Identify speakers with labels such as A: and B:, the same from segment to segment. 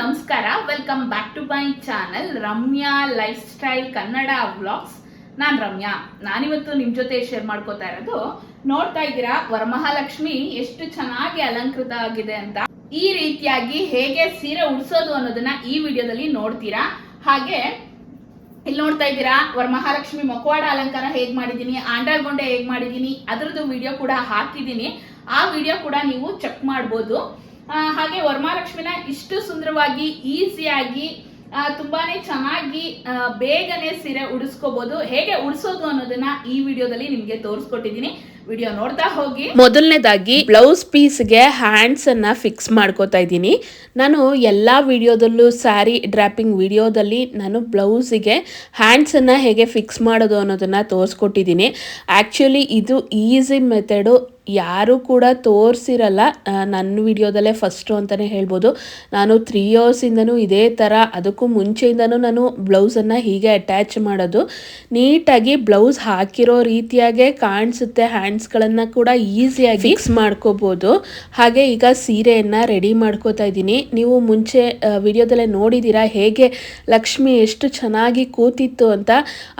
A: ನಮಸ್ಕಾರ. Welcome back to my channel Ramya lifestyle Kannada vlogs ನಾನ್ ರಮ್ಯಾ. ನಾನಿವತ್ತು ನಿಮ್ ಜೊತೆ ಶೇರ್ ಮಾಡ್ಕೋತಾ ಇರೋದು, ನೋಡ್ತಾ ಇದ್ದೀರಾ? ವರಮಹಾಲಕ್ಷ್ಮಿ ಎಷ್ಟು ಚೆನ್ನಾಗಿ ಅಲಂಕೃತ ಆಗಿದೆ ಅಂತ. ಈ ರೀತಿಯಾಗಿ ಹೇಗೆ ಸೀರೆ ಉಡ್ಸೋದು ಅನ್ನೋದನ್ನ ಈ ವಿಡಿಯೋದಲ್ಲಿ ನೋಡ್ತೀರಾ? ಹಾಗೆ ಇಲ್ಲಿ ನೋಡ್ತಾ ಇದ್ದೀರಾ? ವರಮಹಾಲಕ್ಷ್ಮಿ ಮಕವಾಡ ಅಲಂಕಾರ ಹೇಗ್ ಮಾಡಿದೀನಿ ಆಂಡ್ರಗೊಂಡೆ ಹೇಗ್ ಮಾಡಿದೀನಿ ಅದರದ್ದು ವಿಡಿಯೋ ಕೂಡ ಹಾಕಿದೀನಿ ಆ ವಿಡಿಯೋ ಕೂಡ ನೀವು ಚೆಕ್ ಮಾಡ್ಬೋದು. ಹಾಗೆ ವರ್ಮಾಲಕ್ಷ್ಮಿನ ಇಷ್ಟು ಸುಂದರವಾಗಿ ಈಸಿಯಾಗಿ ತುಂಬಾನೇ ಚೆನ್ನಾಗಿ ಬೇಗನೆ ಸೀರೆ ಉಡಿಸ್ಕೋಬಹುದು ಹೇಗೆ ಉಡಿಸೋದು ಅನ್ನೋದನ್ನ ಈ ವಿಡಿಯೋದಲ್ಲಿ ನಿಮ್ಗೆ ತೋರಿಸ್ಕೊಟ್ಟಿದ್ದೀನಿ. ವಿಡಿಯೋ ನೋಡ್ತಾ ಹೋಗಿ.
B: ಮೊದಲನೇದಾಗಿ ಬ್ಲೌಸ್ ಪೀಸ್ಗೆ ಹ್ಯಾಂಡ್ಸ್ ಅನ್ನ ಫಿಕ್ಸ್ ಮಾಡ್ಕೋತಾ ಇದ್ದೀನಿ. ನಾನು ಎಲ್ಲ ವಿಡಿಯೋದಲ್ಲೂ ಸ್ಯಾರಿ ಡ್ರಾಪಿಂಗ್ ವಿಡಿಯೋದಲ್ಲಿ ನಾನು ಬ್ಲೌಸಿಗೆ ಅನ್ನ ಹೇಗೆ ಫಿಕ್ಸ್ ಮಾಡೋದು ಅನ್ನೋದನ್ನ ತೋರಿಸ್ಕೊಟ್ಟಿದ್ದೀನಿ. ಆ್ಯಕ್ಚುಲಿ ಇದು ಈಸಿ ಮೆಥಡು ಯಾರು ಕೂಡ ತೋರಿಸಿರಲ್ಲ. ನನ್ನ ವಿಡಿಯೋದಲ್ಲೇ ಫಸ್ಟು ಅಂತಲೇ ಹೇಳ್ಬೋದು. ನಾನು ತ್ರೀ ಇಯರ್ಸಿಂದನೂ ಇದೇ ಥರ ಅದಕ್ಕೂ ಮುಂಚೆಯಿಂದನೂ ನಾನು ಬ್ಲೌಸನ್ನು ಹೀಗೆ ಅಟ್ಯಾಚ್ ಮಾಡೋದು. ನೀಟಾಗಿ ಬ್ಲೌಸ್ ಹಾಕಿರೋ ರೀತಿಯಾಗೆ ಕಾಣಿಸುತ್ತೆ ಹ್ಯಾಂಡ್ಸ್ಗಳನ್ನು ಕೂಡ ಈಸಿಯಾಗಿ ಫಿಕ್ಸ್ ಮಾಡ್ಕೋಬೋದು. ಹಾಗೆ ಈಗ ಸೀರೆಯನ್ನು ರೆಡಿ ಮಾಡ್ಕೋತಾ ಇದ್ದೀನಿ. ನೀವು ಮುಂಚೆ ವಿಡಿಯೋದಲ್ಲೇ ನೋಡಿದ್ದೀರಾ ಹೇಗೆ ಲಕ್ಷ್ಮಿ ಎಷ್ಟು ಚೆನ್ನಾಗಿ ಕೂತಿತ್ತು ಅಂತ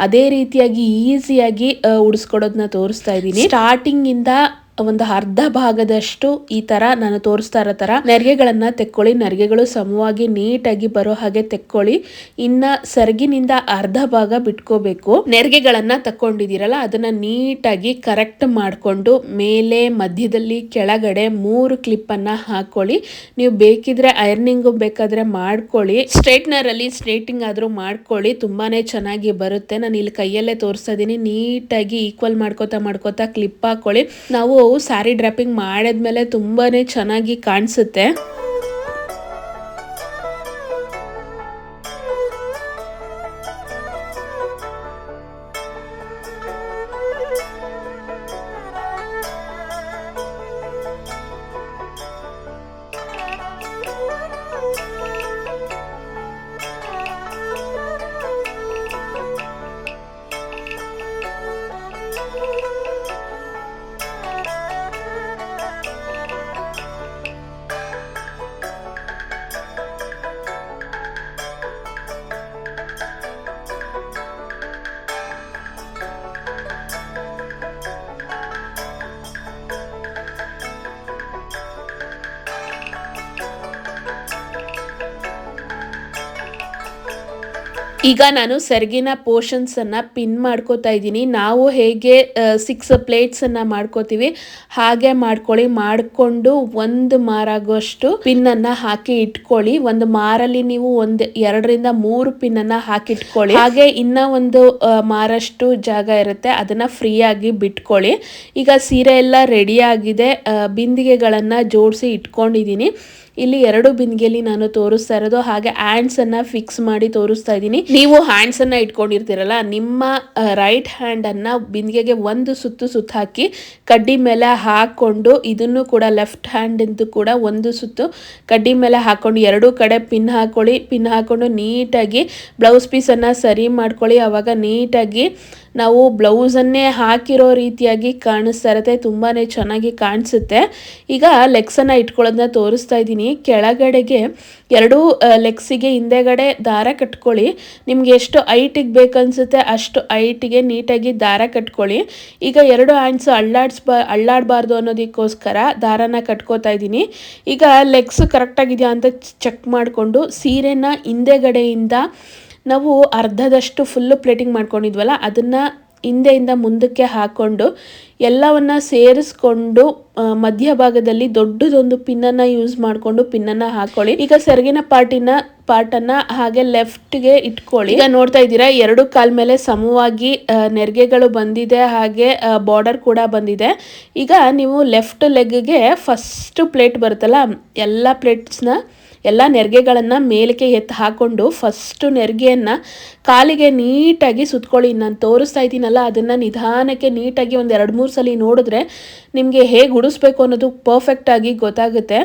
B: ಅದೇ ರೀತಿಯಾಗಿ ಈಸಿಯಾಗಿ ಉಡಿಸ್ಕೊಡೋದನ್ನ ತೋರಿಸ್ತಾ ಇದ್ದೀನಿ. ಸ್ಟಾರ್ಟಿಂಗಿಂದ ಒಂದು ಅರ್ಧ ಭಾಗದಷ್ಟು ಈ ತರ ನಾನು ತೋರಿಸ್ತಾ ಇರೋ ತರ ನೆರಿಗೆಗಳನ್ನ ತೆಕ್ಕೊಳ್ಳಿ. ನೆರಿಗೆಗಳು ಸಮವಾಗಿ ನೀಟಾಗಿ ಬರೋ ಹಾಗೆ ತೆಕ್ಕೊಳ್ಳಿ. ಇನ್ನ ಸೆರಗಿನಿಂದ ಅರ್ಧ ಭಾಗ ಬಿಟ್ಕೋಬೇಕು. ನೆರಿಗೆಗಳನ್ನ ತಕೊಂಡಿದ್ದೀರಲ್ಲ ಅದನ್ನ ನೀಟಾಗಿ ಕರೆಕ್ಟ್ ಮಾಡಿಕೊಂಡು ಮೇಲೆ, ಮಧ್ಯದಲ್ಲಿ, ಕೆಳಗಡೆ ಮೂರು ಕ್ಲಿಪ್ ಅನ್ನ ಹಾಕೊಳ್ಳಿ. ನೀವು ಬೇಕಿದ್ರೆ ಐರ್ನಿಂಗ್ ಬೇಕಾದ್ರೆ ಮಾಡ್ಕೊಳ್ಳಿ. ಸ್ಟ್ರೈಟ್ನರ್ ಅಲ್ಲಿ ಸ್ಟ್ರೈಟಿಂಗ್ ಆದ್ರೂ ಮಾಡ್ಕೊಳ್ಳಿ. ತುಂಬಾನೇ ಚೆನ್ನಾಗಿ ಬರುತ್ತೆ. ನಾನು ಇಲ್ಲಿ ಕೈಯಲ್ಲೇ ತೋರಿಸ್ತಾ ಇದ್ದೀನಿ. ನೀಟಾಗಿ ಈಕ್ವಲ್ ಮಾಡ್ಕೋತಾ ಮಾಡ್ಕೋತಾ ಕ್ಲಿಪ್ ಹಾಕೊಳ್ಳಿ. ನಾವು ಸ್ಯಾರಿ ಡ್ರಾಪಿಂಗ್ ಮಾಡಿದ್ಮೇಲೆ ತುಂಬಾ ಚೆನ್ನಾಗಿ ಕಾಣಿಸುತ್ತೆ. ಈಗ ನಾನು ಸೆರ್ಗಿನ ಪೋರ್ಷನ್ಸ್ ಅನ್ನ ಪಿನ್ ಮಾಡ್ಕೋತಾ ಇದ್ದೀನಿ. ನಾವು ಹೇಗೆ ಸಿಕ್ಸ್ ಪ್ಲೇಟ್ಸ್ ಅನ್ನ ಮಾಡ್ಕೋತೀವಿ, ಹಾಗೆ ಮಾಡ್ಕೊಳ್ಳಿ. ಮಾಡಿಕೊಂಡು ಒಂದು ಮಾರಾಗುವಷ್ಟು ಪಿನ್ ಅನ್ನ ಹಾಕಿ ಇಟ್ಕೊಳ್ಳಿ. ಒಂದು ಮಾರಲ್ಲಿ ನೀವು ಒಂದು, ಎರಡರಿಂದ ಮೂರು ಪಿನ್ ಅನ್ನ ಹಾಕಿ ಇಟ್ಕೊಳ್ಳಿ. ಹಾಗೆ ಇನ್ನ ಒಂದು ಮಾರಷ್ಟು ಜಾಗ ಇರುತ್ತೆ. ಅದನ್ನ ಫ್ರೀಯಾಗಿ ಬಿಟ್ಕೊಳ್ಳಿ. ಈಗ ಸೀರೆ ಎಲ್ಲ ರೆಡಿ ಆಗಿದೆ. ಬಿಂದಿಗೆಗಳನ್ನ ಜೋಡಿಸಿ ಇಟ್ಕೊಂಡಿದ್ದೀನಿ. ಇಲ್ಲಿ ಎರಡು ಬಿಂದಿಗೆಯಲ್ಲಿ ನಾನು ತೋರಿಸ್ತಾ ಇರೋದು. ಹಾಗೆ ಹ್ಯಾಂಡ್ಸ್ ಅನ್ನ ಫಿಕ್ಸ್ ಮಾಡಿ ತೋರಿಸ್ತಾ ಇದ್ದೀನಿ. ನೀವು ಹ್ಯಾಂಡ್ಸ್ ಅನ್ನ ಇಟ್ಕೊಂಡಿರ್ತೀರಲ್ಲ, ನಿಮ್ಮ ರೈಟ್ ಹ್ಯಾಂಡ್ ಅನ್ನ ಬಿಂದಿಗೆಗೆ ಒಂದು ಸುತ್ತು ಸುತ್ತ ಹಾಕಿ, ಕಡ್ಡಿ ಮೇಲೆ ಹಾಕೊಂಡು ಇದನ್ನು ಕೂಡ ಲೆಫ್ಟ್ ಹ್ಯಾಂಡ್ ಇಂದ ಕೂಡ ಒಂದು ಸುತ್ತು ಕಡ್ಡಿ ಮೇಲೆ ಹಾಕೊಂಡು ಎರಡೂ ಕಡೆ ಪಿನ್ ಹಾಕೊಳ್ಳಿ. ಪಿನ್ ಹಾಕೊಂಡು ನೀಟಾಗಿ ಬ್ಲೌಸ್ ಪೀಸನ್ನು ಸರಿ ಮಾಡ್ಕೊಳ್ಳಿ. ಆವಾಗ ನೀಟಾಗಿ ನಾವು ಬ್ಲೌಸನ್ನೇ ಹಾಕಿರೋ ರೀತಿಯಾಗಿ ಕಾಣಿಸ್ತಾ ಇರುತ್ತೆ. ತುಂಬಾ ಚೆನ್ನಾಗಿ ಕಾಣಿಸುತ್ತೆ. ಈಗ ಲೆಗ್ಸನ್ನು ಇಟ್ಕೊಳ್ಳೋದನ್ನ ತೋರಿಸ್ತಾ ಇದ್ದೀನಿ. ಕೆಳಗಡೆಗೆ ಎರಡು ಲೆಗ್ಸಿಗೆ ಹಿಂದೆಗಡೆ ದಾರ ಕಟ್ಕೊಳ್ಳಿ. ನಿಮ್ಗೆ ಎಷ್ಟು ಐಟಿಗೆ ಬೇಕನ್ಸುತ್ತೆ ಅಷ್ಟು ಐಟಿಗೆ ನೀಟಾಗಿ ದಾರ ಕಟ್ಕೊಳ್ಳಿ. ಈಗ ಎರಡು ಹ್ಯಾಂಡ್ಸ್ ಅಳ್ಳಾಡ್ಸ್ಬಾ ಅಳ್ಳಾಡಬಾರ್ದು ಅನ್ನೋದಕ್ಕೋಸ್ಕರ ದಾರನ ಕಟ್ಕೋತಾ ಇದ್ದೀನಿ. ಈಗ ಲೆಗ್ಸ್ ಕರೆಕ್ಟಾಗಿದೆಯಾ ಅಂತ ಚೆಕ್ ಮಾಡಿಕೊಂಡು ಸೀರೆನ ಹಿಂದೆಗಡೆಯಿಂದ ನಾವು ಅರ್ಧದಷ್ಟು ಫುಲ್ಲು ಪ್ಲೇಟಿಂಗ್ ಮಾಡ್ಕೊಂಡಿದ್ವಲ್ಲ, ಅದನ್ನು ಹಿಂದೆಯಿಂದ ಮುಂದಕ್ಕೆ ಹಾಕ್ಕೊಂಡು ಎಲ್ಲವನ್ನ ಸೇರಿಸ್ಕೊಂಡು ಮಧ್ಯಭಾಗದಲ್ಲಿ ದೊಡ್ಡದೊಂದು ಪಿನ್ನನ್ನು ಯೂಸ್ ಮಾಡಿಕೊಂಡು ಪಿನ್ನನ್ನು ಹಾಕೊಳ್ಳಿ. ಈಗ ಸೆರಗಿನ ಪಾರ್ಟಿನ ಪಾರ್ಟನ್ನು ಹಾಗೆ ಲೆಫ್ಟ್ಗೆ ಇಟ್ಕೊಳ್ಳಿ. ಈಗ ನೋಡ್ತಾ ಇದ್ದೀರಾ, ಎರಡು ಕಾಲ್ ಮೇಲೆ ಸಮವಾಗಿ ನೆರಿಗೆಗಳು ಬಂದಿದೆ, ಹಾಗೆ ಬಾರ್ಡರ್ ಕೂಡ ಬಂದಿದೆ. ಈಗ ನೀವು ಲೆಫ್ಟ್ ಲೆಗ್ಗೆ ಫಸ್ಟ್ ಪ್ಲೇಟ್ ಬರುತ್ತಲ್ಲ, ಎಲ್ಲ ಪ್ಲೇಟ್ಸ್ನ ಎಲ್ಲ ನೆರಿಗೆಗಳನ್ನು ಮೇಲಕ್ಕೆ ಎತ್ತು ಹಾಕ್ಕೊಂಡು ಫಸ್ಟು ನೆರಿಗೆಯನ್ನು ಕಾಲಿಗೆ ನೀಟಾಗಿ ಸುತ್ಕೊಳ್ಳಿ. ನಾನು ತೋರಿಸ್ತಾ ಇದ್ದೀನಲ್ಲ, ಅದನ್ನು ನಿಧಾನಕ್ಕೆ ನೀಟಾಗಿ ಒಂದು ಎರಡು ಮೂರು ಸಲ ನೋಡಿದ್ರೆ ನಿಮಗೆ ಹೇಗೆ ಉಡಿಸ್ಬೇಕು ಅನ್ನೋದು ಪರ್ಫೆಕ್ಟಾಗಿ ಗೊತ್ತಾಗುತ್ತೆ.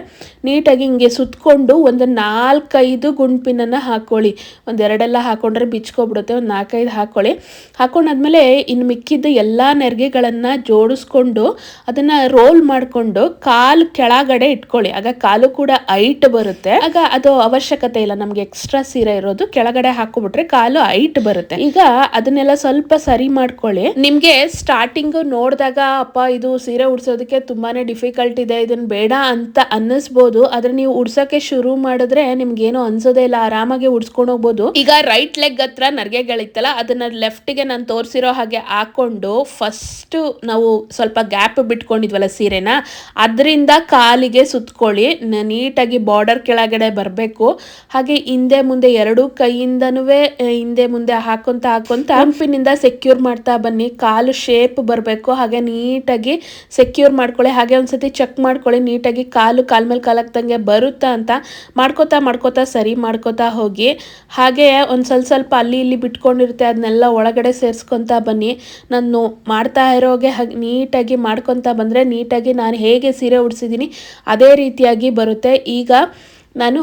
B: ನೀಟಾಗಿ ಹಿಂಗೆ ಸುತ್ಕೊಂಡು ಒಂದು ನಾಲ್ಕೈದು ಗುಂಡ್ಪಿನನ್ನು ಹಾಕ್ಕೊಳ್ಳಿ ಒಂದೆರಡೆಲ್ಲ ಹಾಕ್ಕೊಂಡ್ರೆ ಬಿಚ್ಕೊಬಿಡುತ್ತೆ, ಒಂದು ನಾಲ್ಕೈದು ಹಾಕ್ಕೊಳ್ಳಿ ಹಾಕೊಂಡಾದ್ಮೇಲೆ ಇನ್ನು ಮಿಕ್ಕಿದ್ದ ಎಲ್ಲ ನೆರಿಗೆಗಳನ್ನು ಜೋಡಿಸ್ಕೊಂಡು ಅದನ್ನು ರೋಲ್ ಮಾಡಿಕೊಂಡು ಕಾಲು ಕೆಳಗಡೆ ಇಟ್ಕೊಳ್ಳಿ. ಆಗ ಕಾಲು ಕೂಡ ಹೈಟ್ ಬರುತ್ತೆ. ಆಗ ಅದು ಅವಶ್ಯಕತೆ ಇಲ್ಲ. ನಮ್ಗೆ ಎಕ್ಸ್ಟ್ರಾ ಸೀರೆ ಇರೋದು ಕೆಳಗಡೆ ಹಾಕೊಬಿಟ್ರೆ ಕಾಲು ಹೈಟ್ ಬರುತ್ತೆ. ಈಗ ಅದನ್ನೆಲ್ಲ ಸ್ವಲ್ಪ ಸರಿ ಮಾಡ್ಕೊಳ್ಳಿ. ನಿಮ್ಗೆ ಸ್ಟಾರ್ಟಿಂಗ್ ನೋಡಿದಾಗ, ಅಪ್ಪ, ಇದು ಸೀರೆ ಉಡ್ಸೋದಕ್ಕೆ ತುಂಬಾನೇ ಡಿಫಿಕಲ್ಟ್ ಇದೆ ಇದನ್ನ ಬೇಡ ಅಂತ ಅನ್ನಿಸ್ಬೋದು. ಆದ್ರೆ ನೀವು ಉಡ್ಸಕ್ಕೆ ಶುರು ಮಾಡಿದ್ರೆ ನಿಮ್ಗೇನು ಅನ್ಸೋದೇ ಇಲ್ಲ. ಆರಾಮಾಗಿ ಉಡ್ಸ್ಕೊಂಡು ಹೋಗ್ಬೋದು. ಈಗ ರೈಟ್ ಲೆಗ್ ಹತ್ರ ನರ್ಗೆಗಳಿತ್ತಲ್ಲ, ಅದನ್ನ ಲೆಫ್ಟ್ಗೆ ನಾನು ತೋರಿಸಿರೋ ಹಾಗೆ ಹಾಕೊಂಡು ಫಸ್ಟ್ ನಾವು ಸ್ವಲ್ಪ ಗ್ಯಾಪ್ ಬಿಟ್ಕೊಂಡಿದ್ವಲ್ಲ ಸೀರೆನ, ಅದರಿಂದ ಕಾಲಿಗೆ ಸುತ್ಕೊಳ್ಳಿ. ನೀಟಾಗಿ ಬಾರ್ಡರ್ ಕೆಳಗಡೆ ಬರಬೇಕು. ಹಾಗೆ ಹಿಂದೆ ಮುಂದೆ ಎರಡೂ ಕೈಯಿಂದನೂ ಹಿಂದೆ ಮುಂದೆ ಹಾಕೊಂತ ಹಾಕೊಂತ ಹಂಪಿನಿಂದ ಸೆಕ್ಯೂರ್ ಮಾಡ್ತಾ ಬನ್ನಿ. ಕಾಲು ಶೇಪ್ ಬರಬೇಕು. ಹಾಗೆ ನೀಟಾಗಿ ಸೆಕ್ಯೂರ್ ಮಾಡ್ಕೊಳ್ಳಿ. ಹಾಗೆ ಒಂದ್ಸತಿ ಚೆಕ್ ಮಾಡ್ಕೊಳ್ಳಿ. ನೀಟಾಗಿ ಕಾಲು ಕಾಲ್ ಮೇಲೆ ಕಾಲಾಗ್ದಂಗೆ ಬರುತ್ತಾ ಅಂತ. ಮಾಡ್ಕೋತಾ ಮಾಡ್ಕೋತಾ ಸರಿ ಮಾಡ್ಕೋತಾ ಹೋಗಿ. ಹಾಗೆ ಒಂದು ಸ್ವಲ್ಪ ಸ್ವಲ್ಪ ಅಲ್ಲಿ ಇಲ್ಲಿ ಬಿಟ್ಕೊಂಡಿರುತ್ತೆ. ಅದನ್ನೆಲ್ಲ ಒಳಗಡೆ ಸೇರಿಸ್ಕೊತಾ ಬನ್ನಿ. ನಾನು ಮಾಡ್ತಾ ಇರೋಗೆ ಹಾಗೆ ನೀಟಾಗಿ ಮಾಡ್ಕೊತಾ ಬಂದರೆ ನೀಟಾಗಿ ನಾನು ಹೇಗೆ ಸೀರೆ ಉಡ್ಸಿದ್ದೀನಿ ಅದೇ ರೀತಿಯಾಗಿ ಬರುತ್ತೆ. ಈಗ ನಾನು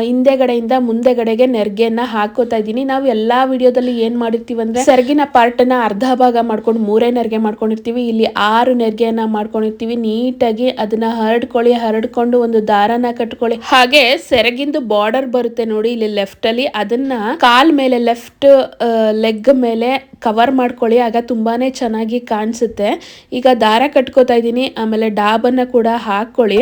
B: ಹಿಂದೆಗಡೆಯಿಂದ ಮುಂದೆಗಡೆಗೆ ನೆರಿಗೆಯನ್ನ ಹಾಕೋತಾ ಇದ್ದೀನಿ. ನಾವು ಎಲ್ಲಾ ವಿಡಿಯೋದಲ್ಲಿ ಏನ್ ಮಾಡಿರ್ತೀವಿ ಅಂದ್ರೆ, ಸೆರಗಿನ ಪಾರ್ಟನ್ನ ಅರ್ಧ ಭಾಗ ಮಾಡ್ಕೊಂಡು ಮೂರೇ ನೆರಿಗೆ ಮಾಡ್ಕೊಂಡಿರ್ತೀವಿ. ಇಲ್ಲಿ ಆರು ನೆರಿಗೆಯನ್ನ ಮಾಡ್ಕೊಂಡಿರ್ತೀವಿ. ನೀಟಾಗಿ ಅದನ್ನ ಹರಡ್ಕೊಳ್ಳಿ, ಹರಡ್ಕೊಂಡು ಒಂದು ದಾರನ ಕಟ್ಕೊಳ್ಳಿ. ಹಾಗೆ ಸೆರಗಿಂದು ಬಾರ್ಡರ್ ಬರುತ್ತೆ ನೋಡಿ ಇಲ್ಲಿ ಲೆಫ್ಟ್ ಅಲ್ಲಿ. ಅದನ್ನ ಕಾಲ್ ಮೇಲೆ ಲೆಫ್ಟ್ ಲೆಗ್ ಮೇಲೆ ಕವರ್ ಮಾಡ್ಕೊಳ್ಳಿ. ಆಗ ತುಂಬಾನೇ ಚೆನ್ನಾಗಿ ಕಾಣಿಸುತ್ತೆ. ಈಗ ದಾರ ಕಟ್ಕೋತಾ ಇದ್ದೀನಿ. ಆಮೇಲೆ ಡಾಬನ್ನ ಕೂಡ ಹಾಕೊಳ್ಳಿ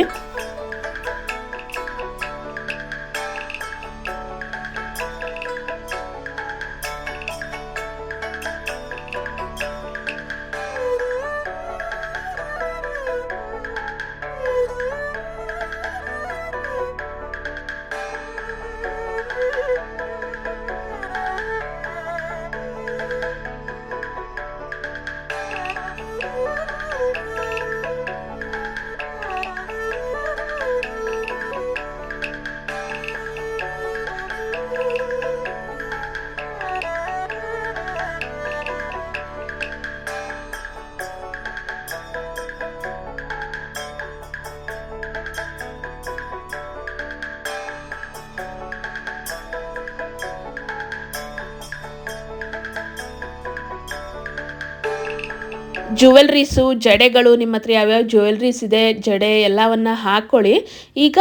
B: ಜುವೆಲ್ರೀಸು, ಜಡೆಗಳು, ನಿಮ್ಮ ಹತ್ರ ಯಾವ್ಯಾವ ಜುವೆಲ್ರೀಸ್ ಇದೆ, ಜಡೆ ಎಲ್ಲವನ್ನ ಹಾಕೊಳ್ಳಿ. ಈಗ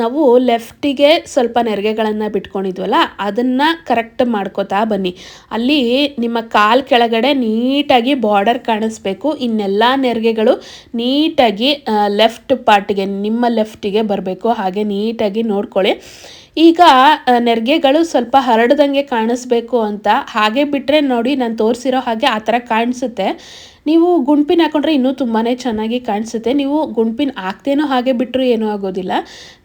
B: ನಾವು ಲೆಫ್ಟಿಗೆ ಸ್ವಲ್ಪ ನೆರಿಗೆಗಳನ್ನು ಬಿಟ್ಕೊಂಡಿದ್ವಲ್ಲ, ಅದನ್ನು ಕರೆಕ್ಟ್ ಮಾಡ್ಕೋತಾ ಬನ್ನಿ. ಅಲ್ಲಿ ನಿಮ್ಮ ಕಾಲ್ ಕೆಳಗಡೆ ನೀಟಾಗಿ ಬಾರ್ಡರ್ ಕಾಣಿಸ್ಬೇಕು. ಇನ್ನೆಲ್ಲ ನೆರಿಗೆಗಳು ನೀಟಾಗಿ ಲೆಫ್ಟ್ ಪಾರ್ಟಿಗೆ ನಿಮ್ಮ ಲೆಫ್ಟಿಗೆ ಬರಬೇಕು. ಹಾಗೆ ನೀಟಾಗಿ ನೋಡ್ಕೊಳ್ಳಿ. ಈಗ ನೆರಿಗೆಗಳು ಸ್ವಲ್ಪ ಹರಡ್ದಂಗೆ ಕಾಣಿಸ್ಬೇಕು ಅಂತ. ಹಾಗೆ ಬಿಟ್ಟರೆ ನೋಡಿ ನಾನು ತೋರಿಸಿರೋ ಹಾಗೆ ಆ ಥರ ಕಾಣಿಸುತ್ತೆ. ನೀವು ಗುಂಪಿನ ಹಾಕೊಂಡ್ರೆ ಇನ್ನೂ ತುಂಬಾ ಚೆನ್ನಾಗಿ ಕಾಣಿಸುತ್ತೆ. ನೀವು ಗುಂಪಿನ ಹಾಕ್ದೇನೋ ಹಾಗೆ ಬಿಟ್ಟರು ಏನೂ ಆಗೋದಿಲ್ಲ.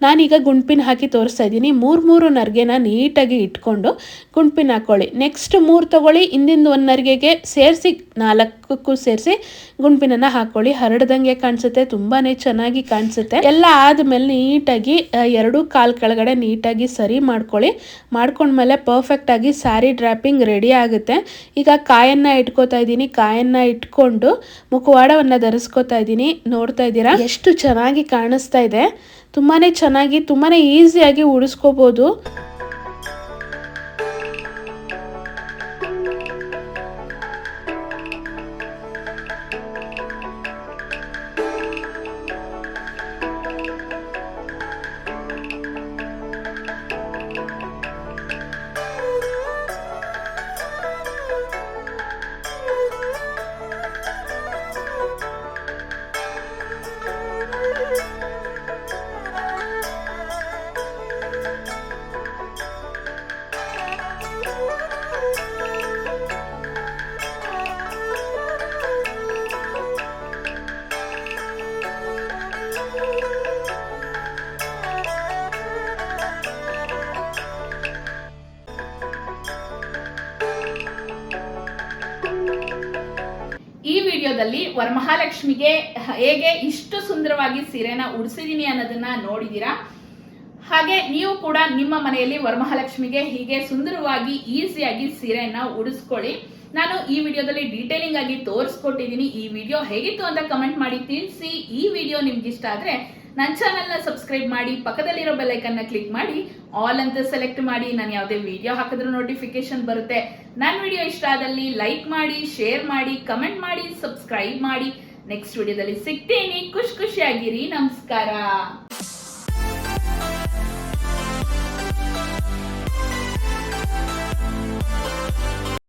B: ನಾನೀಗ ಗುಂಪಿನ ಹಾಕಿ ತೋರಿಸ್ತಾ ಇದ್ದೀನಿ. ಮೂರು ಮೂರು ನರಿಗೆನ ನೀಟಾಗಿ ಇಟ್ಕೊಂಡು ಗುಂಪಿನ ಹಾಕ್ಕೊಳ್ಳಿ ನೆಕ್ಸ್ಟ್ ಮೂರು ತಗೊಳ್ಳಿ, ಹಿಂದಿಂದ ಒಂದು ನರಿಗೆಗೆ ಸೇರಿಸಿ, ನಾಲ್ಕಕ್ಕೂ ಸೇರಿಸಿ ಗುಂಪಿನನ್ನು ಹಾಕ್ಕೊಳ್ಳಿ ಹರಡ್ದಂಗೆ ಕಾಣಿಸುತ್ತೆ. ತುಂಬಾ ಚೆನ್ನಾಗಿ ಕಾಣಿಸುತ್ತೆ. ಎಲ್ಲ ಆದಮೇಲೆ ನೀಟಾಗಿ ಎರಡೂ ಕಾಲ್ ಕೆಳಗಡೆ ನೀಟಾಗಿ ಸರಿ ಮಾಡ್ಕೊಳ್ಳಿ. ಮಾಡ್ಕೊಂಡ್ಮೇಲೆ ಪರ್ಫೆಕ್ಟಾಗಿ ಸ್ಯಾರಿ ಡ್ರಾಪಿಂಗ್ ರೆಡಿ ಆಗುತ್ತೆ. ಈಗ ಕಾಯನ್ನ ಇಟ್ಕೋತಾ ಇದ್ದೀನಿ. ಕಾಯನ್ನ ಇಟ್ಕೊಂಡು ಮುಖವಾಡವನ್ನು ಧರಿಸ್ಕೋತಾ ಇದ್ದೀನಿ. ನೋಡ್ತಾ ಇದ್ದೀರಾ? ಎಷ್ಟು ಚೆನ್ನಾಗಿ ಕಾಣಿಸ್ತಾ ಇದೆ. ತುಂಬಾನೇ ಚೆನ್ನಾಗಿ, ತುಂಬಾನೇ ಈಸಿಯಾಗಿ ಉಡಿಸ್ಕೋಬೋದು.
A: ವಿಡಿಯೋದಲ್ಲಿ ವರಮಹಾಲಕ್ಷ್ಮಿಗೆ ಹೇಗೆ ಇಷ್ಟು ಸುಂದರವಾಗಿ ಸೀರೆನ ಉಡಿಸಿದೀನಿ ಅನ್ನೋದನ್ನ ನೋಡಿದೀರಾ? ಹಾಗೆ ನೀವು ಕೂಡ ನಿಮ್ಮ ಮನೆಯಲ್ಲಿ ವರಮಹಾಲಕ್ಷ್ಮಿಗೆ ಹೀಗೆ ಸುಂದರವಾಗಿ, ಈಸಿಯಾಗಿ ಸೀರೆಯನ್ನ ಉಡಿಸ್ಕೊಳ್ಳಿ. ನಾನು ಈ ವಿಡಿಯೋದಲ್ಲಿ ಡೀಟೇಲಿಂಗ್ ಆಗಿ ತೋರಿಸ್ಕೊಟ್ಟಿದ್ದೀನಿ ಈ ವಿಡಿಯೋ ಹೇಗಿತ್ತು ಅಂತ ಕಮೆಂಟ್ ಮಾಡಿ ತಿಳಿಸಿ. ಈ ವಿಡಿಯೋ ನಿಮ್ಗೆ ಇಷ್ಟ ಆದ್ರೆ ನನ್ನ ಚಾನಲ್ನ ಸಬ್ಸ್ಕ್ರೈಬ್ ಮಾಡಿ, ಪಕ್ಕದಲ್ಲಿರೋ ಬೆಲ್ಲೈಕನ್ನ ಕ್ಲಿಕ್ ಮಾಡಿ ಆಲ್ ಅಂತ ಸೆಲೆಕ್ಟ್ ಮಾಡಿ, ನಾನು ಯಾವುದೇ ವಿಡಿಯೋ ಹಾಕಿದ್ರೂ ನೋಟಿಫಿಕೇಶನ್ ಬರುತ್ತೆ. ನನ್ನ ವಿಡಿಯೋ ಇಷ್ಟ ಆದಲ್ಲಿ ಲೈಕ್ ಮಾಡಿ ಶೇರ್ ಮಾಡಿ ಕಮೆಂಟ್ ಮಾಡಿ ಸಬ್ಸ್ಕ್ರೈಬ್ ಮಾಡಿ. ನೆಕ್ಸ್ಟ್ ವಿಡಿಯೋದಲ್ಲಿ ಸಿಗ್ತೀನಿ. ಖುಷಿ ಖುಷಿಯಾಗಿರಿ. ನಮಸ್ಕಾರ.